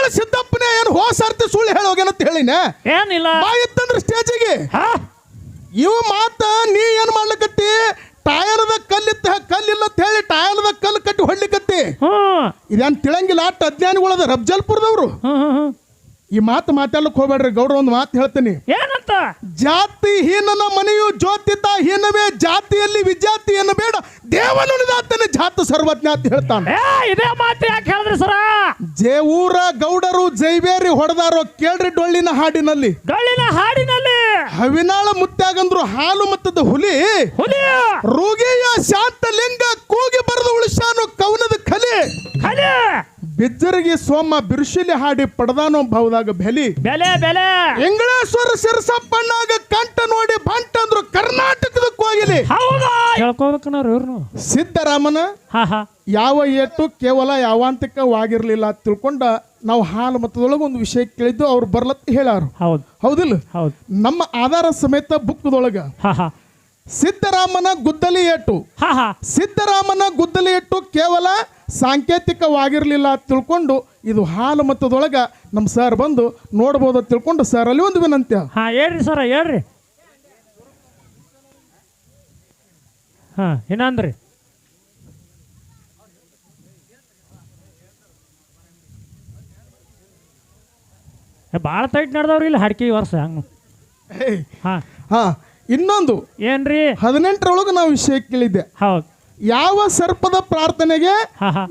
ಹವಿನಾಳ ಸಿದ್ದಪ್ಪನೇ ಏನು ಹೋಸಾರ್ತಿ ಸುಳ್ಳು ಹೇಳೋಗೇನಂತ ಹೇಳಿನ? ಏನಿಲ್ಲ. ಬಾ ಇತ್ತಂದ್ರ ಸ್ಟೇಜಿಗೆ. ಹಾ. ಇವ ಮಾತ ನೀ ಏನ್ ಮಾಡ್ಲಿಕತ್ತಿ? ಟಯರ್ದ ಕಲ್ಲಿತ್ತ ಕಲ್ಲಿಲ್ಲ ಅಂತ ಹೇಳಿ ಟಯರ್ದ ಕಲ್ಲು ಕಟ್ಟಿ ಹೊಡ್ಲಿಕತ್ತಿ. ಹ್ಮ್. ಇದೇನ್ ತಿಳಂಗಿಲ್ಲ ಅಟ್ ಅಜ್ಞಾನಿಗಳದ ರಬ್ಜಲ್ಪುರದವ್ರು. ಹ್ಮ್ ಹ್ಮ್ ಹ್ಮ್. ಈ ಮಾತು ಮಾತಾಡ್ಲಿಕ್ಕೆ ಹೋಗ್ಬೇಡ್ರಿ ಗೌಡ್ರ ಒಂದು ಮಾತು ಹೇಳ್ತೀನಿ. ಏನಂತ? ಜಾತಿ ಹೀನನ ಮನೆಯು ಜ್ಯೋತಿತ ಹೀನವೇ ಜಾತಿಯಲ್ಲಿ ವಿಜಾತಿ ಏನು ಬೇಡ ದೇವನುನಿದಾತನ ಜಾತ ಸರ್ವಜ್ಞ ಅಂತ ಹೇಳ್ತಾನೆ. ಏ ಇದೇ ಮಾತು ಯಾಕೆ ಹೇಳಿದ್ರಿ ಸರ? ಜೇ ಊರ ಗೌಡರು ಜೈಬೇರಿ ಹೊಡೆದಾರೋ ಕೇಳ್ರಿ ಡೊಳ್ಳಿನ ಹಾಡಿನಲ್ಲಿ. ಡೊಳ್ಳಿನ ಹಾಡಿನಲ್ಲಿ. ಹವಿನಾಳ ಮುತ್ತಾಗಂದ್ರು ಹಾಲು ಮತ್ತದ ಹುಲಿ ಹುಲಿ. ಶಾಂತ ಶಾಂತಲಿಂಗ ಕೂಗಿ ಬರೆದು ಉಳಿಸಾನು ಕವನದ ಕಲಿ. ಖಲಿ ಬಿಜ್ಜರಿಗೆ ಸೋಮ ಬಿರುಶಿಲಿ ಹಾಡಿ ಪಡೆದಾನೋ ಭಾವದಾಗ ಬೆಲಿ. ಬೆಲೆ ಬೆಲೆ. ಇಂಗ್ಲೇಶ್ವರ ಸಿರಸಪ್ಪಣ್ಣಾಗ ಕಂಟ ನೋಡಿ ಬಂಟ ಅಂದ್ರು ಕರ್ನಾಟಕದ ಕೋಗಿಲಿ ಹೌದಾ? ಹೇಳ್ಕೋಬೇಕನ್ನೋರು ಇವ್ರು ಸಿದ್ದರಾಮನ ಹಾ ಹಾ. ಯಾವ ಏಟು ಕೇವಲ ಯಾವಾಂತಿಕವಾಗಿರ್ಲಿಲ್ಲ ಅಂತ ತಿಳ್ಕೊಂಡ ನಾವು ಹಾಲು ಮತದೊಳಗೆ ಒಂದು ವಿಷಯ ಕೇಳಿದ್ದು ಅವ್ರು ಬರ್ಲತ್ ಹೇಳಾರು ಹೌದು. ಹೌದಿಲ್ಲ? ಹೌದು. ನಮ್ಮ ಆಧಾರ ಸಮೇತ ಬುಕ್ದೊಳಗ ಹಾ ಹಾ. ಸಿದ್ದರಾಮನ ಗುದ್ದಲಿ ಏಟು. ಹಾ ಹಾ. ಸಿದ್ದರಾಮನ ಗುದ್ದಲಿ ಏಟು ಕೇವಲ ಸಾಂಕೇತಿಕವಾಗಿರ್ಲಿಲ್ಲ ತಿಳ್ಕೊಂಡು ಇದು ಹಾಲು ಮತ್ತದೊಳಗೆ ನಮ್ಮ ಸರ್ ಬಂದು ನೋಡ್ಬೋದು ತಿಳ್ಕೊಂಡು ಸರ್ ಅಲ್ಲಿ ಒಂದು ವಿನಂತಿ. ಹಾ ಹೇಳ್ರಿ ಸರ ಹೇಳ್ರಿ. ಹಾ ಇನ್ನಂದ್ರಿ. ಭಾಳ ತೈಟ್ ನಡೆದವ್ರಿ ಇಲ್ಲಿ ಹಡ್ಕಿ ವರ್ಷ ಹಂಗೆ. ಹೇ, ಹಾ. ಹಾ ಇನ್ನೊಂದು. ಏನ್ರಿ? ಹದಿನೆಂಟರೊಳಗೆ ನಾವು ವಿಷಯ ಕೇಳಿದ್ದೆ. ಹೌದು. ಯಾವ ಸರ್ಪದ ಪ್ರಾರ್ಥನೆಗೆ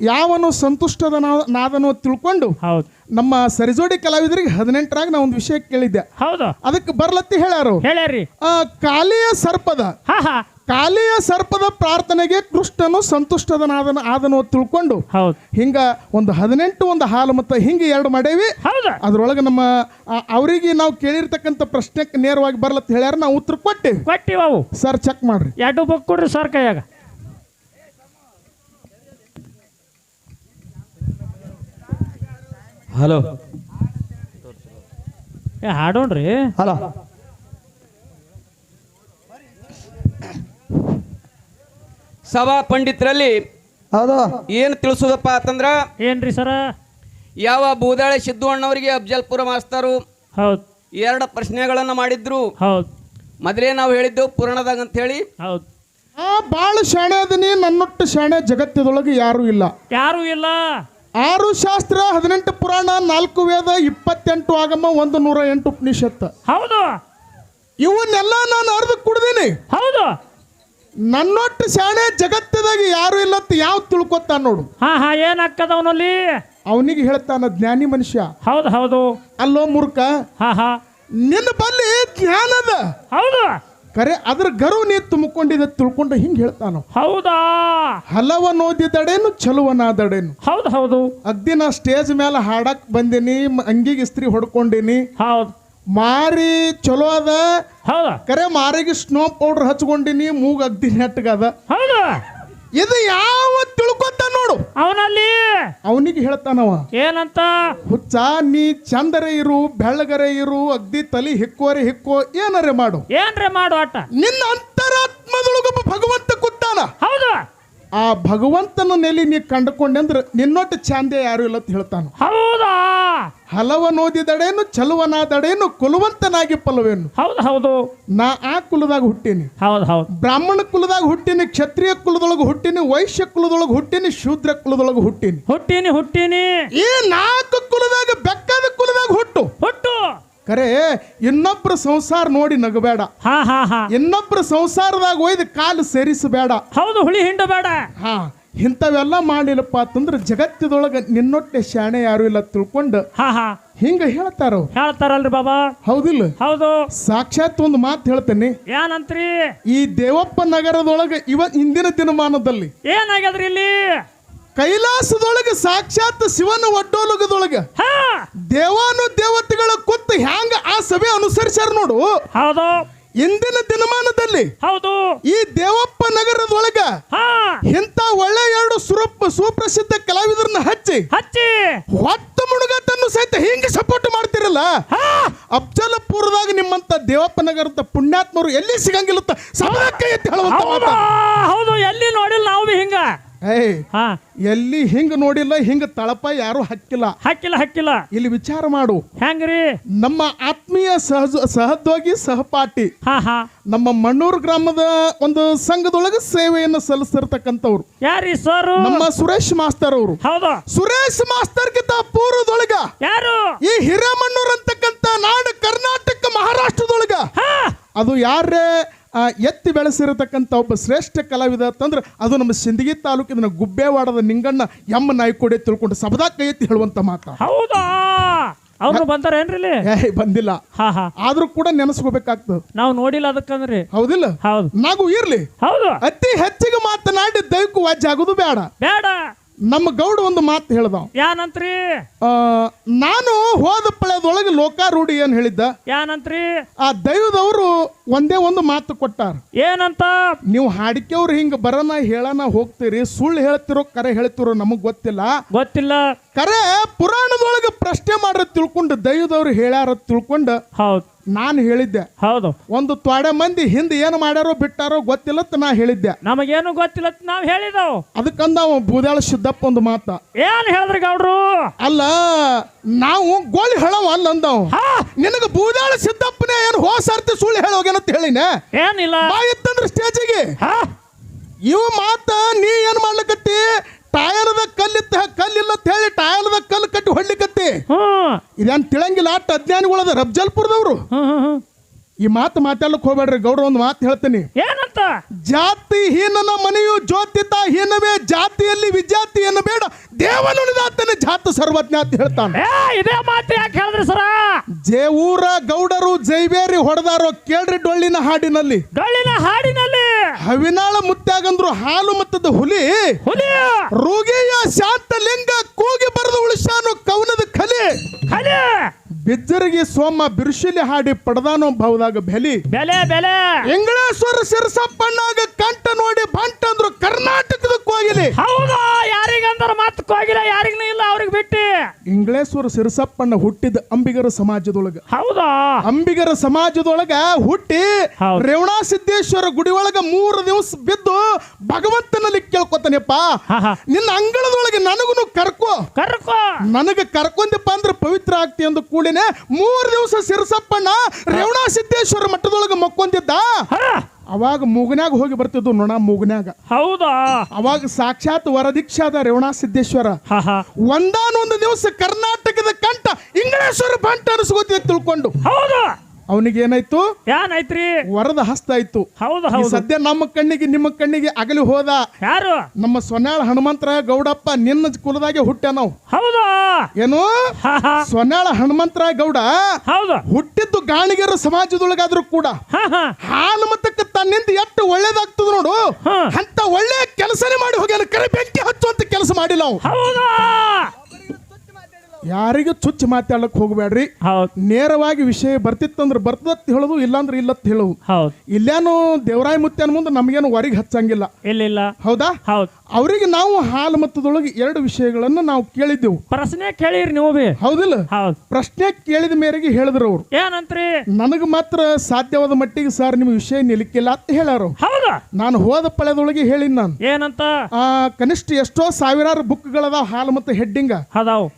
ಯಾವನು ಸಂತುಷ್ಟದ ನಾದನೋ ತಿಳ್ಕೊಂಡು ಹೌದು. ನಮ್ಮ ಸರಿಜೋಡಿ ಕಲಾವಿದರಿಗೆ ಹದಿನೆಂಟರಾಗ ನಾ ಒಂದು ವಿಷಯ ಕೇಳಿದ್ದೆ. ಹೌದು. ಅದಕ್ಕೆ ಬರ್ಲತ್ತಿ ಹೇಳ್ಯಾರು. ಹೇಳ್ಯಾರಿ ಕಾಲಿಯ ಸರ್ಪದ ಕಾಲಿಯ ಸರ್ಪದ ಪ್ರಾರ್ಥನೆಗೆ ಕೃಷ್ಣನು ಸಂತುಷ್ಟದ ನಾದನ ಆದನೋ ತಿಳ್ಕೊಂಡು ಹೌದು. ಹಿಂಗ ಒಂದು ಹದಿನೆಂಟು ಒಂದು ಹಾಲು ಮತ್ತು ಹಿಂಗೆ ಎರಡು ಮಾಡೇವಿ. ಹೌದು. ಅದ್ರೊಳಗೆ ನಮ್ಮ ಅವರಿಗೆ ನಾವು ಕೇಳಿರ್ತಕ್ಕಂಥ ಪ್ರಶ್ನೆಕ್ಕೆ ನೇರವಾಗಿ ಬರ್ಲತ್ತ ಹೇಳ್ಯಾರ. ನಾವು ಉತ್ತರ ಕೊಟ್ಟೇವಿ. ಕೊಟ್ಟಿವಿ ಸರ್ ಚೆಕ್ ಮಾಡ್ರಿ. ಎರಡು ಬುಕ್ ಕೊಡ್ರಿ ಸರ್ ಕೈಯಾಗ. ಹಲೋ. ಏ ಹಾಡೋಣ್ರಿ. ಹಲೋ. ಸಭಾ ಪಂಡಿತರಲ್ಲಿ ಹೌದು. ಏನು ತಿಳಿಸೋದಪ್ಪ ಅಂತಂದ್ರ ಏನ್ರಿ ಸರ? ಯಾವ ಬೂದಾಳೆ ಸಿದ್ದು ಅಣ್ಣವರಿಗೆ ಅಫಜಲ್ಪುರ ಮಾಸ್ತರು ಹೌದು. ಎರಡು ಪ್ರಶ್ನೆಗಳನ್ನು ಮಾಡಿದ್ರು. ಹೌದು. ಮೊದಲೇ ನಾವು ಹೇಳಿದ್ದೆವು ಪುರಾಣದಾಗ ಅಂತ ಹೇಳಿ. ಹೌದು. ಆ ಭಾಳ ಶಾಣೆ ಅದನಿ ನನ್ನೊಟ್ಟು ಶಾಣೆ ಜಗತ್ತದೊಳಗೆ ಯಾರೂ ಇಲ್ಲ. ಯಾರು ಇಲ್ಲ. ಆರು ಶಾಸ್ತ್ರ ಹದಿನೆಂಟು ಪುರಾಣ ನಾಲ್ಕು ವೇದ ಇಪ್ಪತ್ತೆಂಟು ಆಗಮ ಒಂದು ನೂರ ಎಂಟು ಉಪನಿಷತ್ ಹೌದು. ಇವನ್ನೆಲ್ಲ ನಾನು ಅರ್ಧ ಕುಡ್ದೀನಿ. ಹೌದು. ನನ್ನೊಟ್ಟು ಶಾಣೆ ಜಗತ್ತದಾಗ ಯಾರು ಇಲ್ಲ ಅಂತ ಯಾವ ತಿಳ್ಕೊತಾನ ನೋಡು. ಹಾ ಹಾ ಏನಾಗ್ತದ ಅವನಲ್ಲಿ ಅವನಿಗೆ ಹೇಳ್ತಾನ ಜ್ಞಾನಿ ಮನುಷ್ಯ. ಹೌದು ಹೌದು. ಅಲ್ಲೋ ಮೂರ್ಖ. ಹಾ ಹಾ. ನಿನ್ನ ಬಲ್ಲಿ ಜ್ಞಾನದ. ಹೌದು. ಕರೆ ಅದ್ರ ಗರು ನೀ ತುಂಬಿಕೊಂಡಿದೆ ತಿಳ್ಕೊಂಡು ಹಿಂಗೆ ಹೇಳ್ತಾನು. ಹೌದಾ? ಹಲವ ನೋದಿದಡೇನು ಚಲುವನಾದಡೇನು. ಹೌದು ಹೌದು. ಅಗ್ದಿ ನಾ ಸ್ಟೇಜ್ ಮೇಲೆ ಹಾಡಕ್ ಬಂದೀನಿ ಅಂಗಿಗೆ ಇಸ್ತ್ರಿ ಹೊಡ್ಕೊಂಡಿನಿ. ಹೌದು. ಮಾರಿ ಚಲೋ ಅದ. ಹೌದಾ. ಕರೆ ಮಾರಿಗೆ ಸ್ನೋ ಪೌಡರ್ ಹಚ್ಕೊಂಡಿನಿ ಮೂಗ್ ಅಗ್ದಿ ನೆಟ್ಟಗದ ಹೌದು. ಇದು ಯಾವ ತಿಳ್ಕೊತ ನೋಡು. ಅವನಲ್ಲಿ ಅವನಿಗೆ ಹೇಳ್ತಾನವ. ಏನಂತ? ಹುಚ್ಚ ನೀ ಚಂದರೆ ಇರು ಬೆಳ್ಳಗರೆ ಇರು ಅಗ್ದಿ ತಲಿ ಹಿಕ್ಕೋರೆ ಹಿಕ್ಕೋ ಏನರೆ ಮಾಡು. ಏನ್ರೆ ಮಾಡು ಆಟ? ನಿನ್ನ ಅಂತರಾತ್ಮದೊಳಗೊಬ್ಬ ಭಗವಂತ ಕೂತಾನ. ಹೌದು. ಆ ಭಗವಂತನ ನೆಲೆ ನೀ ಕಂಡುಕೊಂಡೆ ಅಂದ್ರೆ ನಿನ್ನೊಟ್ಟು ಚಂದೆ ಯಾರು ಇಲ್ಲ ಅಂತ ಹೇಳ್ತಾನ. ಹೌದಾ? ಹಲವನೋದಿದಡೇನು ಚಲುವನಾದಡೇನು ಕುಲವಂತನಾಗಿ ಪಲವೇನು. ಹೌದು ಹೌದು. ನಾ ಆ ಕುಲದಾಗ ಹುಟ್ಟಿನಿ. ಹೌದು ಹೌದು. ಬ್ರಾಹ್ಮಣ ಕುಲದಾಗ ಹುಟ್ಟಿನಿ ಕ್ಷತ್ರಿಯ ಕುಲದೊಳಗೆ ಹುಟ್ಟಿನಿ ವೈಶ್ಯ ಕುಲದೊಳಗೆ ಹುಟ್ಟಿನಿ ಶೂದ್ರ ಕುಲದೊಳಗೆ ಹುಟ್ಟಿನಿ. ಹುಟ್ಟಿನಿ ಹುಟ್ಟಿನಿ. ಈ ನಾಲ್ಕು ಕುಲದಾಗ ಬೆಕ್ಕದ ಕುಲದಾಗ ಹುಟ್ಟು. ಹುಟ್ಟು. ಕರೆ ಇನ್ನೊಬ್ರ ಸಂಸಾರ ನೋಡಿ ನಗಬೇಡ. ಹಾ ಹಾ ಹಾ. ಇನ್ನೊಬ್ರ ಸಂಸಾರದಾಗ ಒಯ್ದು ಕಾಲು ಸೇರಿಸಬೇಡ. ಹೌದು ಹುಳಿ ಹಿಂಡಬೇಡ. ಹಾ. ಇಂಥವೆಲ್ಲ ಮಾಡಿಲ್ಲಪ್ಪ ಅಂತಂದ್ರೆ ಜಗತ್ತಿದೊಳಗೆ ನಿನ್ನೊಟ್ಟೆ ಶಾಣೆ ಯಾರು ಇಲ್ಲ ತಿಳ್ಕೊಂಡು ಹಾ ಹಾ. ಹಿಂಗ ಹೇಳ್ತಾರ. ಹೇಳ್ತಾರಲ್ರಿ ಬಾಬಾ. ಹೌದಿಲ್ಲ? ಹೌದು. ಸಾಕ್ಷಾತ್ ಒಂದು ಮಾತು ಹೇಳ್ತೇನೆ. ಏನಂತ್ರಿ? ಈ ದೇವಪ್ಪ ನಗರದೊಳಗೆ ಇವ ಇಂದಿನ ದಿನಮಾನದಲ್ಲಿ ಏನಾಗ್ಯದ್ರಿ ಇಲ್ಲಿ? ಕೈಲಾಸದೊಳಗೆ ಸಾಕ್ಷಾತ್ ಶಿವನ ಒಡ್ಡೋಲಗದೊಳಗೆ ಹಾ. ದೇವಾನು ದೇವತೆಗಳ ಕುತ್ತು ಹ್ಯಾಂಗ ಆ ಸಭೆ ಅನುಸರಿಸ್ಯಾರ ನೋಡು. ಹೌದು. ಇಂದಿನ ದಿನಮಾನದಲ್ಲಿ ಹೌದು. ಈ ದೇವಪ್ಪ ನಗರದೊಳಗ ಇಂಥ ಒಳ್ಳೆ ಎರಡು ಸುರಪ್ಪ ಸುಪ್ರಸಿದ್ಧ ಕಲಾವಿದರನ್ನ ಹಚ್ಚಿ ಹಚ್ಚಿ. ಹೊತ್ತು ಮುಣುಗತನ್ನು ಸಹಿತ ಹಿಂಗೆ ಸಪೋರ್ಟ್ ಮಾಡ್ತಿರಲ್ಲ? ಅಫ್ಜಲಪುರದಾಗ ನಿಮ್ಮಂತ ದೇವಪ್ಪ ನಗರದ ಪುಣ್ಯಾತ್ಮರು ಎಲ್ಲಿ ಸಿಗಂಗಿಲ್ಲ ಸಮಯಕ್ಕೆ ಎತ್ತಿ ಹೇಳುವಂತ ಹೌದಾ. ಎಲ್ಲಿ ನೋಡಿಲ್ಲ ನಾವು ಹಿಂಗ. ಏಯ್ ಹಾ. ಎಲ್ಲಿ ಹಿಂಗ್ ನೋಡಿಲ್ಲ ಹಿಂಗ್ ತಳಪ ಯಾರು ಹಕ್ಕಿಲ್ಲ ಹಾಕಿಲ್ಲ ಹಾಕಿಲ್ಲ. ಇಲ್ಲಿ ವಿಚಾರ ಮಾಡು. ಹೆಂಗ್ರಿ ನಮ್ಮ ಆತ್ಮೀಯ ಸಹಜ ಸಹದ್ಯೋಗಿ ಸಹಪಾಠಿ ಹಾ ಹಾ. ನಮ್ಮ ಮಣ್ಣೂರು ಗ್ರಾಮದ ಒಂದು ಸಂಘದೊಳಗೆ ಸೇವೆಯನ್ನು ಸಲ್ಲಿಸಿರ್ತಕ್ಕಂಥವ್ರು. ಯಾರಿ ಸರ್? ನಮ್ಮ ಸುರೇಶ್ ಮಾಸ್ತರ್ ಅವರು. ಹೌದಾ. ಸುರೇಶ್ ಮಾಸ್ತರ್ಗಿಂತ ಪೂರ್ವದೊಳಗ ಯಾರು? ಈ ಹಿರೇಮಣ್ಣೂರ್ ಅಂತಕ್ಕಂಥ ನಾಡು ಕರ್ನಾಟಕ ಮಹಾರಾಷ್ಟ್ರದೊಳಗ. ಹಾ. ಅದು ಯಾರೇ ಆ, ಎತ್ತಿ ಬೆಳೆಸಿರತಕ್ಕಂಥ ಒಬ್ಬ ಶ್ರೇಷ್ಠ ಕಲಾವಿದ ಅಂತಂದ್ರೆ ಅದು ನಮ್ಮ ಸಿಂದಗಿ ತಾಲೂಕಿನ ಗುಬ್ಬೇವಾಡದ ನಿಂಗಣ್ಣ ಎಮ್ಮ ನಾಯ್ಕೋಡೆ ತಿಳ್ಕೊಂಡು ಸಬದಾ ಕೈ ಎತ್ತಿ ಹೇಳುವಂತ ಮಾತ. ಹೌದಾ? ಅವ್ರು ಬಂದಾರೇನ್ರಿ ಇಲ್ಲಿ? ಏ ಬಂದಿಲ್ಲ. ಹಾ ಹಾ. ಆದ್ರೂ ಕೂಡ ನೆನೆಸ್ಕೋಬೇಕಾಗ್ತದೆ. ನಾವು ನೋಡಿಲ್ಲ ಅದಕ್ಕಂದ್ರೆ. ಹೌದಿಲ್ಲ? ಹೌದು. ನಾವು ಇರ್ಲಿ. ಹೌದು. ಅತಿ ಹೆಚ್ಚಿಗೆ ಮಾತನಾಡಿ ದೈವಕ್ಕೂ ವಾಜ್ಯ ಆಗೋದು ಬೇಡ. ಬೇಡ. ನಮ್ಮ ಗೌಡ ಒಂದು ಮಾತು ಹೇಳ್ದ ಯಾನಂತ್ರಿ? ನಾನು ಹೋದ ಪಳೆದೊಳಗೆ ಲೋಕಾರೂಢಿ ಏನ್ ಹೇಳಿದ್ದ? ಯಾನಂತ್ರಿ? ಆ ದೈವದವರು ಒಂದೇ ಒಂದು ಮಾತು ಕೊಟ್ಟಾರ. ಏನಂತ? ನೀವು ಹಾಡಿಕೆಯವ್ರು ಹಿಂಗ ಬರನ ಹೇಳನ ಹೋಗ್ತೀರಿ ಸುಳ್ಳು ಹೇಳ್ತಿರೋ ಕರೆ ಹೇಳ್ತಿರೋ ನಮಗ್ ಗೊತ್ತಿಲ್ಲ. ಗೊತ್ತಿಲ್ಲ. ಕರೆ ಪುರಾಣದೊಳಗೆ ಪ್ರಶ್ನೆ ಮಾಡ್ರ ತಿಳ್ಕೊಂಡು ದೈವದವ್ರು ಹೇಳ್ಯಾರ ತಿಳ್ಕೊಂಡು ಹೌದು. ನಾನು ಹೇಳಿದ್ದೆ. ಹೌದು. ಒಂದು ತ್ವಾಡೆ ಮಂದಿ ಹಿಂದೆ ಏನು ಮಾಡ್ಯಾರೋ ಬಿಟ್ಟಾರೋ ಗೊತ್ತಿಲ್ಲ ಅಂತ ನಾ ಹೇಳಿದ್ದೆ. ನಮಗೇನು ಗೊತ್ತಿಲ್ಲ ನಾವು ಹೇಳಿದವು. ಅದಕ್ಕಂದ ಅವ ಬೂದ್ಯಾಳ ಸಿದ್ದಪ್ಪ ಒಂದು ಮಾತ. ಏನ್ ಹೇಳಿದ್ರಿ ಗೌಡ್ರು? ಅಲ್ಲ ನಾವು ಗೋಳಿ ಹೇಳವ ಅಲ್ಲ ಅಂದವ್. ಹಾ. ನಿನಗ ಬೂದಾಳ ಸಿದ್ದಪ್ಪನೇ ಏನು ಹೋ ಸರ್ತಿ ಸುಳ್ಳು ಹೇಳೋಗೇನಂತ ಹೇಳಿನ? ಏನಿಲ್ಲ. ಬಾ ಇತ್ತಂದ್ರ ಸ್ಟೇಜಿಗೆ ಹಾ. ಇವ ಮಾತ ನೀ ಏನ್ ಮಾಡ್ಲಿಕತ್ತಿ ಟಯರ್ದ ಕಲ್ಲಿತ್ತ ಕಲ್ಲಿಲ್ಲ ಅಂತ ಹೇಳಿ ಟಯರ್ದ ಕಲ್ಲು ಕಟ್ಟಿ ಹೊಡ್ಲಿಕತ್ತಿ ಇದೇನ್ ತಿಳಂಗಿಲ್ಲ ಅಟ್ ಅಜ್ಞಾನಿಗಳದ ರಬ್ಜಲ್ಪುರದವ್ರು ಈ ಮಾತು ಮಾತಾಡ್ಲಿಕ್ ಹೋಗ್ಬೇಡ್ರಿ ಗೌಡ್ರ ಒಂದು ಮಾತು ಹೇಳ್ತೀನಿ. ಏನಂತ? ಜಾತಿ ಹೀನನ ಮನೆಯು ಜ್ಯೋತಿತ ಹೀನವೇ ಜಾತಿಯಲ್ಲಿ ವಿಜಾತಿಯನ್ನು ಬೇಡ ದೇವನುಳಿದಾತನ ಜಾತ ಸರ್ವಜ್ಞ ಅಂತ ಹೇಳ್ತಾನೆ. ಇದೇ ಮಾತು ಯಾಕೆ ಹೇಳಿದ್ರಿ ಸರ? ಜೇ ಊರ ಗೌಡರು ಜೈಬೇರಿ ಹೊಡೆದಾರೋ ಕೇಳ್ರಿ ಡೊಳ್ಳಿನ ಹಾಡಿನಲ್ಲಿ. ಡೊಳ್ಳಿನ ಹಾಡಿನಲ್ಲಿ. ಹವಿನಾಳ ಮುತ್ತಾಗಂದ್ರು ಹಾಲು ಮತ್ತದ ಹುಲಿ. ಹುಲಿ. ರೋಗಿಯ ಶಾಂತಲಿಂಗ ಕೂಗಿ ಬರೆದು ಉಳಿಸಾನು ಕವನದ ಕಲೆ ಹಲಿ ಬಿಜ್ಜರಿಗೆ ಸೋಮ ಬಿರುಶಿಲಿ ಹಾಡಿ ಪಡೆದಾನೋ ಭಾವದಾಗ ಬೆಲಿ. ಬೆಲೆ ಬೆಲೆ. ಹೆಂಗಳೇಶ್ವರ ಸಿರಸಪ್ಪಣ್ಣಾಗ ಕಂಠ ನೋಡಿ ಬಂಟ ಅಂದ್ರು ಕರ್ನಾಟಕದ ಕೋಗಿಲಿ ಹೌದಾ? ಯಾರಿಗಂದ್ರ ಮತ್ ಕೋಗಿಲ ಯಾರಿಗೂ ಇಲ್ಲ ಅವ್ರಿಗೆ ಬಿಟ್ಟಿ. ಇಂಗ್ಲೇಶ್ವರ ಸಿರಸಪ್ಪಣ್ಣ ಹುಟ್ಟಿದ ಅಂಬಿಗರ ಸಮಾಜದೊಳಗ. ಹೌದಾ? ಅಂಬಿಗರ ಸಮಾಜದೊಳಗ ಹುಟ್ಟಿ ಹೌದು. ರೇವಣಾ ಸಿದ್ದೇಶ್ವರ ಗುಡಿ ಒಳಗ ಮೂರು ದಿವಸ ಬಿದ್ದು ಭಗವಂತನಲ್ಲಿ ಕೇಳ್ಕೊತಾನೆಪ್ಪ. ಹಾ ಹಾ. ನಿನ್ನ ಅಂಗಳದೊಳಗೆ ನನಗೂ ಕರ್ಕೋ. ಕರ್ಕೋ. ನನಗೆ ಕರ್ಕೊಂದಿಪ್ಪ ಅಂದ್ರೆ ಪವಿತ್ರ ಆಗ್ತಿ ಅಂದ ಕೂಡಲೇ ಮೂರು ದಿವಸ ಸಿರಸಪ್ಪಣ್ಣ ರೇವಣಾ ಸಿದ್ದೇಶ್ವರ ಮಠದೊಳಗೆ ಮಕ್ಕೊಂತಿದ್ದ ಹಾ. ಅವಾಗ ಮೂಗನ್ಯಾಗ ಹೋಗಿ ಬರ್ತಿದ್ದು ನೋಣ ಮೂಗನ್ಯಾಗ. ಹೌದಾ? ಅವಾಗ ಸಾಕ್ಷಾತ್ ವರದೀಕ್ಷಾದ ರೇವಣಾ ಸಿದ್ದೇಶ್ವರ. ಒಂದಾನೊಂದು ದಿವಸ ಕರ್ನಾಟಕದ ಕಂಠ ಇಂಗಳೇಶ್ವರ ಬಂಟ ಅನಿಸ್ಕೋತಿ ತಿಳ್ಕೊಂಡು. ಹೌದು? ಅವನಿಗೆ ಏನಾಯ್ತು ಏನಾಯ್ತ್ರಿ ವರದ ಹಸ್ತ ಆಯ್ತು. ಹೌದು ಹೌದು. ಸದ್ಯ ನಮ್ಮ ಕಣ್ಣಿಗೆ ನಿಮ್ಮ ಕಣ್ಣಿಗೆ ಅಗಲಿ ಹೋದ. ಯಾರು? ನಮ್ಮ ಸೊನ್ಯಾಳ ಹನುಮಂತರ ಗೌಡಪ್ಪ ನಿನ್ನ ಕುಲದಾಗೆ ಹುಟ್ಟ ನಾವು. ಹೌದು. ಏನು? ಸೊನ್ಯಾಳ ಹನುಮಂತರ ಗೌಡ ಹೌದು. ಹುಟ್ಟಿದ್ದು ಗಾಣಿಗರ ಸಮಾಜದೊಳಗಾದ್ರೂ ಕೂಡ ಹಾಲು ಮತಕ್ಕೆ ತನ್ನಿಂದ ಎಷ್ಟು ಒಳ್ಳೇದಾಗ್ತದ ನೋಡು. ಅಂತ ಒಳ್ಳೆ ಕೆಲಸನೇ ಮಾಡಿ ಹೋಗ್ಯಾನ ಕರೆ ಬೆಂಕಿ ಹಚ್ಚುವಂತ ಕೆಲಸ ಮಾಡಿಲ್ಲ ನಾವು ಹೌದಾ. ಯಾರಿಗೂ ಚುಚ್ಚಿ ಮಾತಾಡಕ್ ಹೋಗಬೇಡ್ರಿ. ಹೌದು. ನೇರವಾಗಿ ವಿಷಯ ಬರ್ತಿತ್ತಂದ್ರೆ ಬರ್ತದತ್ ಹೇಳುದು ಇಲ್ಲಾಂದ್ರೆ ಇಲ್ಲತ್ ಹೇಳೋದು. ಹೌದು. ಇಲ್ಲೇನು ದೇವರಾಯ ಮುತ್ಯನ ಮುಂದೆ ನಮ್ಗೇನು ಹೊರಗೆ ಹಚ್ಚಂಗಿಲ್ಲ. ಇಲ್ಲ ಇಲ್ಲ. ಹೌದಾ? ಹೌದು. ಅವರಿಗೆ ನಾವು ಹಾಲು ಮತದೊಳಗೆ ಎರಡು ವಿಷಯಗಳನ್ನು ನಾವು ಕೇಳಿದ್ದೆವು. ಪ್ರಶ್ನೆ ಕೇಳಿರಿ ನೀವು ಬಿ. ಹೌದಿಲ್ಲ? ಹೌದು. ಪ್ರಶ್ನೆ ಕೇಳಿದ ಮೇರೆಗೆ ಹೇಳಿದ್ರು ಅವರು. ಏನಂತ್ರಿ? ನನಗೆ ಮಾತ್ರ ಸಾಧ್ಯವಾದ ಮಟ್ಟಿಗೆ ಸರ್ ನಿಮ್ಮ ವಿಷಯ ನಿಲ್ಲಿಕ್ಕಿಲ್ಲ ಅಂತ ಹೇಳಾರು ಹೌದಾ. ನಾನು ಹೋದ ಪಳೆದೊಳಗೆ ಹೇಳಿನ ನಾನು. ಏನಂತ? ಆ ಕನಿಷ್ಠ ಎಷ್ಟೋ ಸಾವಿರಾರು ಬುಕ್ಗಳದಾವ ಹಾಲು ಮತ್ತು ಹೆಡ್ಡಿಂಗ್.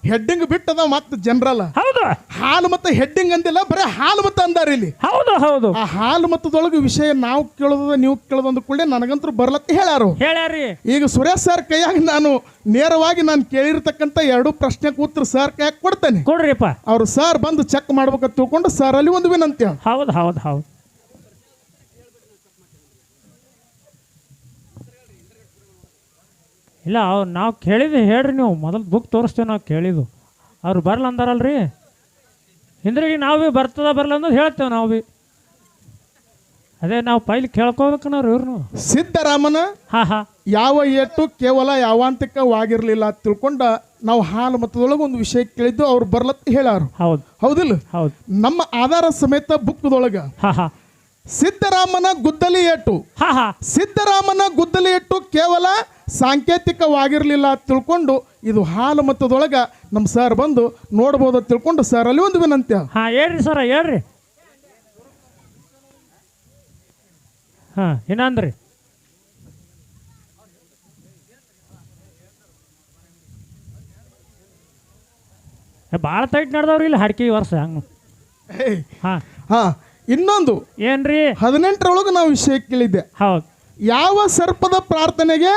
ಹೆಡ್ಡಿಂಗ್ ಬಿಟ್ಟದ ಮತ್ತೆ ಜನರಲ್. ಹೌದು ಹಾಲು ಮತ್ತೆ ಹೆಡ್ಡಿಂಗ್ ಅಂದಿಲ್ಲ ಬರೀ ಹಾಲು ಮತ ಅಂದಾರ ಇಲ್ಲಿ. ಹೌದು ಹೌದು. ಆ ಹಾಲು ಮತ್ತದೊಳಗೆ ವಿಷಯ ನಾವು ಕೇಳೋದ ನೀವು ಕೇಳೋದಂದ ಕೂಡಲೇ ನನಗಂತೂ ಬರ್ಲತ್ತ ಹೇಳ್ಯಾರು. ಹೇಳ್ಯಾರಿ ಈಗ ಸುರೇಶ್ ಸರ್ ಕೈಯಾಗ ನಾನು ನೇರವಾಗಿ ನಾನು ಕೇಳಿರ್ತಕ್ಕಂಥ ಎರಡು ಪ್ರಶ್ನೆ ಕೂತ್ರ ಸರ್ ಕೈಯಾಗ ಕೊಡ್ತೇನೆ. ಕೊಡ್ರಿಪ್ಪ. ಅವ್ರು ಸರ್ ಬಂದು ಚೆಕ್ ಮಾಡ್ಬೇಕಂತ ತಿಳ್ಕೊಂಡು ಸರ್ ಅಲ್ಲಿ ಒಂದು ವಿನಂತಿ ಹೌದು ಹೌದು ಹೌದು. ಇಲ್ಲ ಅವ್ರು ನಾವು ಕೇಳಿದ್ದು ಹೇಳ್ರಿ ನೀವು ಮೊದಲು ಬುಕ್ ತೋರಿಸ್ತೇವೆ ನಾವು ಕೇಳಿದ್ದು. ಅವ್ರು ಬರಲ್ಲ ಅಂದಾರಲ್ರಿ ಹಿಂದ್ರಿಗೆ ನಾವು ಭೀ ಬರ್ತದ ಬರಲ್ಲ ಅನ್ನೋದು ಹೇಳ್ತೇವೆ ನಾವು ಭೀ. ಅದೇ ನಾವು ಪೈಲಿ ಕೇಳ್ಕೋಬೇಕನ್ನೋರು ಇವ್ರನ್ನು ಸಿದ್ದರಾಮನ ಹಾ ಹಾ. ಯಾವ ಏಟು ಕೇವಲ ಯಾವಾಂತಿಕವಾಗಿರ್ಲಿಲ್ಲ ಅಂತ ತಿಳ್ಕೊಂಡ ನಾವು ಹಾಲು ಮತದೊಳಗೆ ಒಂದು ವಿಷಯ ಕೇಳಿದ್ದು ಅವ್ರು ಬರ್ಲತ್ ಹೇಳಾರು ಹೌದು. ಹೌದಿಲ್ಲ? ಹೌದು. ನಮ್ಮ ಆಧಾರ ಸಮೇತ ಬುಕ್ದೊಳಗ ಹಾ ಹಾ. ಸಿದ್ದರಾಮನ ಗುದ್ದಲಿ ಏಟು ಹಾ ಹಾ. ಸಿದ್ದರಾಮನ ಗುದ್ದಲಿ ಏಟು ಕೇವಲ ಸಾಂಕೇತಿಕವಾಗಿರಲಿಲ್ಲ ತಿಳ್ಕೊಂಡು ಇದು ಹಾಲು ಮತದೊಳಗೆ ನಮ್ಮ ಸರ್ ಬಂದು ನೋಡ್ಬೋದು ತಿಳ್ಕೊಂಡು ಸರ್ ಅಲ್ಲಿ ಒಂದು ವಿನಂತಿ. ಹಾಂ ಹೇಳ್ರಿ ಸರ ಹೇಳ್ರಿ. ಹಾಂ ಏನಂದ್ರಿ ಭಾಳ ತೈಟ್ ನಡೆದವ್ರಿ ಇಲ್ಲಿ ಹಾಡ್ಕಿ ವರ್ಷ ಹಂಗ. ಹಾಂ. ಹಾಂ ಇನ್ನೊಂದು. ಏನ್ರಿ? ಹದಿನೆಂಟರೊಳಗೆ ನಾವು ವಿಷಯ ಕೇಳಿದ್ದೆ. ಹೌದು. ಯಾವ ಸರ್ಪದ ಪ್ರಾರ್ಥನೆಗೆ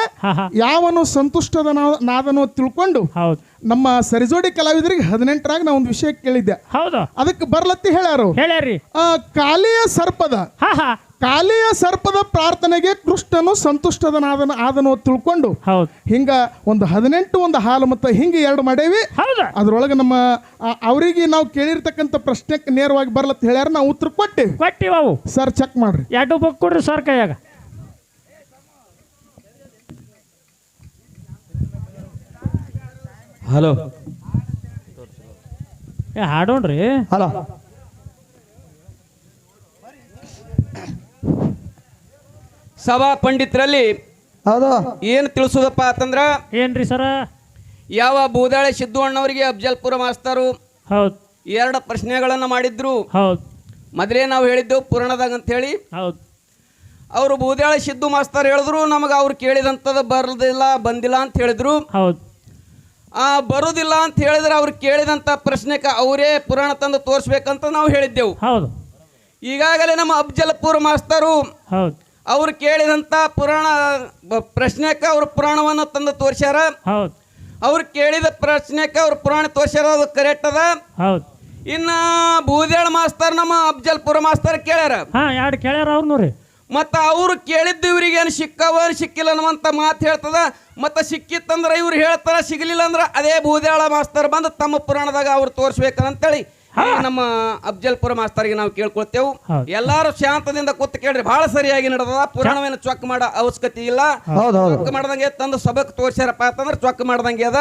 ಯಾವನು ಸಂತುಷ್ಟದ ನಾದನು ತಿಳ್ಕೊಂಡು ಹೌದು. ನಮ್ಮ ಸರಿಜೋಡಿ ಕಲಾವಿದರಿಗೆ ಹದಿನೆಂಟರಾಗ ನಾ ಒಂದು ವಿಷಯ ಕೇಳಿದ್ದೆ. ಹೌದು. ಅದಕ್ಕೆ ಬರ್ಲತ್ತಿ ಹೇಳ್ಯಾರು. ಹೇಳ್ಯಾರಿ ಕಾಲಿಯ ಸರ್ಪದ ಕಾಲಿಯ ಸರ್ಪದ ಪ್ರಾರ್ಥನೆಗೆ ಕೃಷ್ಣನು ಸಂತುಷ್ಟದ ನಾದನ ಆದನೋ ತಿಳ್ಕೊಂಡು ಹೌದು. ಹಿಂಗ ಒಂದು ಹದಿನೆಂಟು ಒಂದು ಹಾಲು ಮತ್ತು ಹಿಂಗೆ ಎರಡು ಮಾಡೇವಿ. ಹೌದು. ಅದ್ರೊಳಗೆ ನಮ್ಮ ಅವರಿಗೆ ನಾವು ಕೇಳಿರ್ತಕ್ಕಂಥ ಪ್ರಶ್ನೆಕ್ಕೆ ನೇರವಾಗಿ ಬರ್ಲತ್ತ ಹೇಳ್ಯಾರ ನಾವು ಉತ್ತರ ಕೊಟ್ಟೇವಿ. ಕೊಟ್ಟಿವಿ ಅವು. ಸರ್ ಚೆಕ್ ಮಾಡ್ರಿ. ಎರಡು ಬುಕ್ ಕೊಡ್ರಿ ಸರ್ ಕೈಯಾಗ. ಹಲೋ. ಏ ಹಾಡೋಣ್ರಿ. ಹಲೋ. ಸಭಾ ಪಂಡಿತರಲ್ಲಿ ಹೌದು. ಏನು ತಿಳಿಸೋದಪ್ಪ ಅಂತಂದ್ರ ಏನ್ರಿ ಸರ? ಯಾವ ಬೂದಾಳೆ ಸಿದ್ದು ಅಣ್ಣವರಿಗೆ ಅಫ್ಜಲ್ಪುರ ಮಾಸ್ತರು ಹೌದು. ಎರಡು ಪ್ರಶ್ನೆಗಳನ್ನು ಮಾಡಿದ್ರು. ಹೌದು. ಮೊದಲೇ ನಾವು ಹೇಳಿದ್ದೆವು ಪುರಾಣದಾಗ ಅಂತ ಹೇಳಿ ಹೌದು. ಅವರು ಬೂದಾಳೆ ಸಿದ್ದು ಮಾಸ್ತರ್ ಹೇಳಿದ್ರು ನಮಗೆ ಅವ್ರು ಕೇಳಿದಂಥದ್ದು ಬರಲಿಲ್ಲ ಬಂದಿಲ್ಲ ಅಂತ ಹೇಳಿದ್ರು. ಹೌದು. ಆ ಬರೋದಿಲ್ಲ ಅಂತ ಹೇಳಿದ್ರೆ ಅವ್ರು ಕೇಳಿದಂಥ ಪ್ರಶ್ನೆಗೆ ಅವರೇ ಪುರಾಣ ತಂದು ತೋರಿಸ್ಬೇಕಂತ ನಾವು ಹೇಳಿದ್ದೆವು. ಹೌದು. ಈಗಾಗಲೇ ನಮ್ಮ ಅಫ್ಜಲ್ಪುರ ಮಾಸ್ತರು ಹೌದು. ಅವ್ರು ಕೇಳಿದಂಥ ಪುರಾಣ ಪ್ರಶ್ನೆಕ ಪ್ರಶ್ನೆಕ್ಕೆ ಅವ್ರು ಪುರಾಣವನ್ನು ತಂದು ತೋರಿಸ್ಯಾರ. ಹೌದು. ಅವ್ರು ಕೇಳಿದ ಪ್ರಶ್ನೆಕ್ಕೆ ಅವ್ರ ಪುರಾಣ ತೋರಿಸ್ಯಾರ ಅದು ಕರೆಕ್ಟ್ ಅದ. ಹೌದು. ಇನ್ನ ಬೂದೇಳ ಮಾಸ್ತರ್ ನಮ್ಮ ಅಫ್ಜಲ್ಪುರ ಮಾಸ್ತರ್ ಕೇಳ್ಯಾರ. ಹಾ ಯಾರು ಕೇಳ್ಯಾರ ಅವ್ರು ನೋಡ್ರಿ. ಮತ್ತು ಅವರು ಕೇಳಿದ್ದು ಇವ್ರಿಗೆ ಏನು ಸಿಕ್ಕವ ಸಿಕ್ಕಿಲ್ಲ ಅನ್ನುವಂಥ ಮಾತು ಹೇಳ್ತದ. ಮತ್ತು ಸಿಕ್ಕಿತ್ತಂದ್ರೆ ಇವ್ರು ಹೇಳ್ತಾರೆ, ಸಿಗಲಿಲ್ಲ ಅಂದ್ರೆ ಅದೇ ಬೂದೇಳ ಮಾಸ್ತರ್ ಬಂದು ತಮ್ಮ ಪುರಾಣದಾಗ ಅವ್ರು ತೋರಿಸ್ಬೇಕಂತೇಳಿ. ನಮ್ಮ ಅಫ್ಜಲ್ಪುರ ಮಾಸ್ತರಿಗೆ ನಾವು ಕೇಳ್ಕೊಳ್ತೇವೆ. ಎಲ್ಲಾರು ಶಾಂತದಿಂದ ಕೂತ್ ಕೇಳ್ರಿ ಬಹಳ ಸರಿಯಾಗಿ ನಡೆದದ. ಪುರಾಣವೇನು ಚೊಕ್ ಮಾಡ ಅವಶ್ಯಕತೆ ಇಲ್ಲ. ಚೊಕ್ ಮಾಡದಂಗೆ ತಂದು ಸಬಕ್ ತೋರ್ಸ್ಯಾರಪ್ಪ ಅಂತಂದ್ರೆ ಚೊಕ್ ಮಾಡ್ದಂಗೆ ಅದ.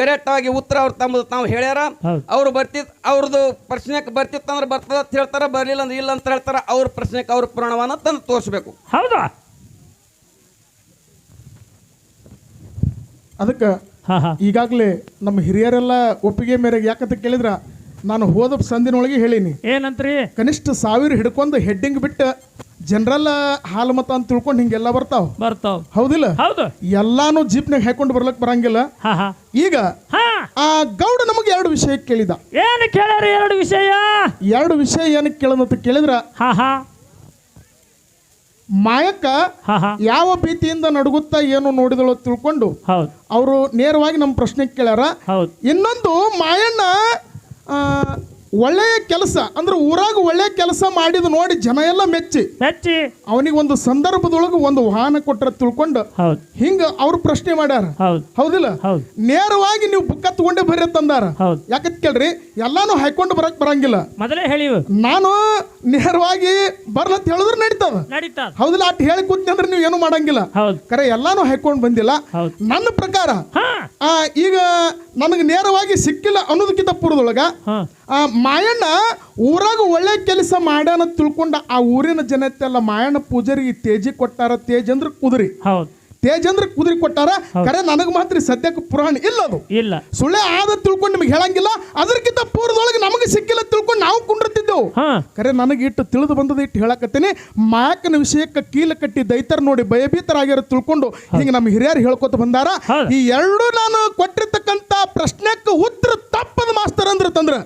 ಕರೆಕ್ಟ್ ಆಗಿ ಉತ್ತರ ಅವ್ರು ತಮ್ಮದು ತಾವು ಹೇಳ್ಯಾರ. ಅವ್ರು ಬರ್ತಿತ್ ಅವ್ರದ್ದು ಪ್ರಶ್ನೆಕ್ ಬರ್ತಿತ್ತಂದ್ರೆ ಬರ್ತದ ಅಂತ ಹೇಳ್ತಾರ ಬರ್ಲಿಲ್ಲ ಅಂದ್ರೆ ಇಲ್ಲ ಅಂತ ಹೇಳ್ತಾರ ಅವ್ರ ಪ್ರಶ್ನೆಕ್ ಅವ್ರ ಪುರಾಣವನ್ನ ತಂದು ತೋರಿಸ್ಬೇಕು. ಹೌದಾ? ಅದಕ್ಕೆ ಈಗಾಗಲೇ ನಮ್ಮ ಹಿರಿಯರೆಲ್ಲ ಒಪ್ಪಿಗೆ ಮೇರೆಗೆ ಯಾಕಂತ ಕೇಳಿದ್ರ ನಾನು ಹೋದ ಸಂದಿನೊಳಗೆ ಹೇಳೀನಿ. ಏನಂತ್ರಿ? ಕನಿಷ್ಠ ಸಾವಿರ ಹಿಡ್ಕೊಂಡು ಹೆಡ್ಡಿಂಗ್ ಬಿಟ್ಟು ಜನರಲ್ ಹಾಲ್ ಮತ ಅಂತ ತಿಳ್ಕೊಂಡು ಹಿಂಗೆಲ್ಲ ಬರ್ತಾವ. ಬರ್ತಾವ್. ಹೌದಿಲ್ಲ? ಹೌದು. ಎಲ್ಲಾನು ಜೀಪ್ನಾಗ ಹಾಕೊಂಡು ಬರ್ಲಕ್ ಬರಂಗಿಲ್ಲ. ಹಾಂ ಹಾಂ. ಈಗ ಹಾಂ. ಆ ಗೌಡ ನಮಗೆ ಎರಡು ವಿಷಯ ಕೇಳಿದ. ಏನು ಕೇಳ್ಯಾರ ಎರಡು ವಿಷಯ? ಎರಡು ವಿಷಯ ಏನಕ್ಕೆ ಕೇಳದಂತ ಕೇಳಿದ್ರ? ಹಾಂ ಹಾಂ. ಮಾಯಕ್ಕ ಹಾಂ ಹಾಂ. ಯಾವ ಭೀತಿಯಿಂದ ನಡುಗುತ್ತಾ ಏನು ನೋಡಿದಳು ತಿಳ್ಕೊಂಡು ಹೌದು. ಅವರು ನೇರವಾಗಿ ನಮ್ಮ ಪ್ರಶ್ನೆ ಕೇಳ್ಯಾರ. ಹೌದು. ಇನ್ನೊಂದು ಮಾಯಣ್ಣ ಆ, ಒಳ್ಳೆಯ ಕೆಲಸ ಅಂದ್ರೆ ಊರಾಗ ಒಳ್ಳೆಯ ಕೆಲಸ ಮಾಡಿದ ನೋಡಿ ಜನ ಎಲ್ಲ ಮೆಚ್ಚಿ. ಮೆಚ್ಚಿ. ಅವನಿಗೆ ಒಂದು ಸಂದರ್ಭದೊಳಗೆ ಒಂದು ವಾಹನ ಕೊಟ್ಟರೆ ತಿಳ್ಕೊಂಡು ಹಿಂಗ ಅವ್ರು ಪ್ರಶ್ನೆ ಮಾಡ್ಯಾರ. ಹೌದು. ಹೌದಿಲ್ಲ? ನೇರವಾಗಿ ನೀವು ಬುಕ್ಕ ತಗೊಂಡೇ ಬರ್ರಿ ತಂದಾರ ಯಾಕಂತ ಕೇಳ್ರಿ ಎಲ್ಲಾನು ಹಾಕೊಂಡು ಬರಕ್ ಬರಂಗಿಲ್ಲ. ಮೊದಲೇ ಹೇಳಿ ನಾನು ನೇರವಾಗಿ ಬರ್ಲತ್ ಹೇಳಿದ್ರೆ ನಡೀತದ. ನಡೀತಾ ಹೌದಿಲ್ಲ? ಅಟ್ ಹೇಳಿ ಕೂತ್ನಿ ಅಂದ್ರೆ ನೀವು ಏನು ಮಾಡಂಗಿಲ್ಲ. ಕರೆ ಎಲ್ಲಾನು ಹಾಕೊಂಡು ಬಂದಿಲ್ಲ. ನನ್ನ ಪ್ರಕಾರ ಈಗ ನನಗೆ ನೇರವಾಗಿ ಸಿಕ್ಕಿಲ್ಲ ಅನ್ನೋದಕ್ಕಿಂತ ಪೂರ್ವದೊಳಗ ಮಾಯಣ್ಣ ಊರಾಗ ಒಳ್ಳೆ ಕೆಲಸ ಮಾಡ್ಯಾನ ತಿಳ್ಕೊಂಡ ಆ ಊರಿನ ಜನತೆ ಎಲ್ಲ ಮಾಯಣ್ಣ ಪೂಜಾರಿಗೆ ತೇಜಿ ಕೊಟ್ಟಾರ, ತೇಜ್ ಅಂದ್ರೆ ಕುದುರಿ. ಹೌದು. ತೇಜ್ ಅಂದ್ರೆ ಕುದುರೆ ಕೊಟ್ಟಾರ? ಕರೆ ನನಗೆ ಮಾತ್ರ ಸದ್ಯಕ್ಕೆ ಪುರಾಣ ಇಲ್ಲ ಅದು. ಇಲ್ಲ. ಸುಳ್ಳೆ ಆದ ತಿಳ್ಕೊಂಡು ನಿಮಗೆ ಹೇಳಂಗಿಲ್ಲ. ಅದಕ್ಕಿಂತ ಪೂರ್ವದೊಳಗೆ ನಮಗೆ ಸಿಕ್ಕಿಲ್ಲ ತಿಳ್ಕೊಂಡು ನಾವು ಕುಂಡಿರ್ತಿದ್ದೆವು. ಕರೆ ನನಗೆ ಇಟ್ಟು ತಿಳಿದು ಬಂದದ ಇಟ್ಟು ಹೇಳಕತ್ತೇನೆ. ಮಾಯಕನ ವಿಷಯಕ್ಕೆ ಕೀಲ ಕಟ್ಟಿ ದೈತರ ನೋಡಿ ಭಯಭೀತರಾಗಿರೋ ತಿಳ್ಕೊಂಡು ಹಿಂಗೆ ನಮ್ಮ ಹಿರಿಯರು ಹೇಳ್ಕೊತ ಬಂದಾರ. ಈ ಎರಡು ನಾನು ಕೊಟ್ಟಿರ್ತಕ್ಕಂತ ಪ್ರಶ್ನೆಕ್ಕೆ ಉತ್ತರ ತಪ್ಪದ ಮಾಸ್ತರ್ ಅಂದ್ರೆ ತಂದ್ರ.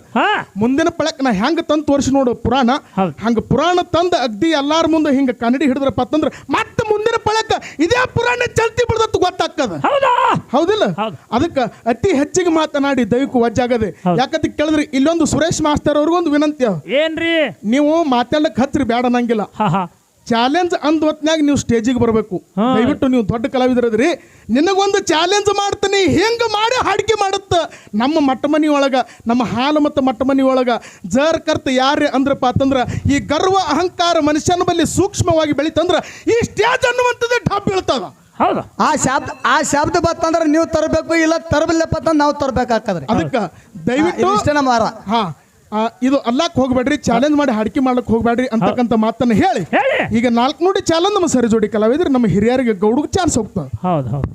ಮುಂದಿನ ಪಳಕ್ ನಾ ಹೆಂಗ ತಂದ್ ತೋರಿಸಿ ನೋಡು ಪುರಾಣ. ಹಂಗ ಪುರಾಣ ತಂದ ಅಗ್ದಿ ಎಲ್ಲಾರ ಮುಂದೆ ಹಿಂಗ ಕನ್ನಡಿ ಹಿಡಿದ್ರಪ್ಪ ಅಂತಂದ್ರ ಮತ್ತೆ ಮುಂದಿನ ಪಳಕ್ ಇದೇ ಪುರಾಣ ಚಲ್ತಿ ಬಿಡ್ದತ್ತು ಗೊತ್ತಾಗ್ತದ. ಹೌದಾ? ಹೌದಿಲ್ಲ? ಹೌದು. ಅದಕ್ಕೆ ಅತಿ ಹೆಚ್ಚಿಗೆ ಮಾತನಾಡಿ ದೈವಕ್ಕೆ ವಜ್ಜಾಗದೆ. ಯಾಕಂತ ಕೇಳಿದ್ರೆ ಇಲ್ಲೊಂದು ಸುರೇಶ್ ಮಾಸ್ತರ್ ಅವ್ರಿಗೊಂದು ವಿನಂತಿ. ಅದ. ಏನ್ರಿ? ನೀವು ಮಾತಾಡ್ಲಕ್ ಹಚ್ರಿ ಬೇಡ ನಂಗಿಲ್ಲ ಹಾಂ ಹಾಂ. ಚಾಲೆಂಜ್ ಅಂದ ಹೊತ್ನ್ಯಾಗ ನೀವು ಸ್ಟೇಜಿಗೆ ಬರಬೇಕು. ಹಾ. ದಯವಿಟ್ಟು ನೀವು ದೊಡ್ಡ ಕಲಾವಿದರದ್ರಿ. ನಿನಗೊಂದು ಚಾಲೆಂಜ್ ಮಾಡ್ತೀನಿ ಹೆಂಗ ಮಾಡಿ ಹಾಡಿಕೆ ಮಾಡುತ್ತ. ನಮ್ಮ ಮಟ್ಟ ಮನಿ ಒಳಗ ನಮ್ಮ ಹಾಲು ಮತ್ತು ಮಟ್ಟ ಮನಿ ಒಳಗ ಜರ್ ಕರ್ತ ಯಾರೇ ಅಂದ್ರಪ್ಪ ಅಂತಂದ್ರ ಈ ಗರ್ವ ಅಹಂಕಾರ ಮನುಷ್ಯನ ಬಲ್ಲಿ ಸೂಕ್ಷ್ಮವಾಗಿ ಬೆಳಿತಂದ್ರ ಈ ಸ್ಟೇಜ್ ಅನ್ನುವಂಥದ್ದೇ ಡಬ್ ಬೀಳ್ತದ. ಹೌದು. ಆ ಶಬ್ದ ಆ ಶಬ್ದ ಬತ್ತಂದ್ರೆ ನೀವು ತರಬೇಕು ಇಲ್ಲ ತರಬಲ್ಲಪ್ಪ ಅಂತ ನಾವು ತರಬೇಕಾಗ್ತದ್ರಿ. ಅದಕ್ಕೆ ದಯವಿಟ್ಟು ಇಷ್ಟೇ ನಮ್ಮ ವಾರ ಹಾ ಆ, ಇದು ಅಲ್ಲಾಕ್ ಹೋಗ್ಬೇಡ್ರಿ ಚಾಲೆಂಜ್ ಮಾಡಿ ಹಾಡಿಕೆ ಮಾಡ್ಲಕ್ ಹೋಗ್ಬೇಡ್ರಿ ಅಂತಕ್ಕಂಥ ಮಾತನ್ನ ಹೇಳಿ. ಹೇಳಿ. ಈಗ ನಾಲ್ಕು ನೋಡಿ ಚಾಲೆಂಜ್ ನಮ್ಮ ಸರಿ ಜೋಡಿ ಕಲಾವಿದ್ರೆ ನಮ್ಮ ಹಿರಿಯರಿಗೆ ಗೌಡಗ್ ಚಾನ್ಸ್ ಹೋಗ್ತದೆ. ಹೌದು ಹೌದು.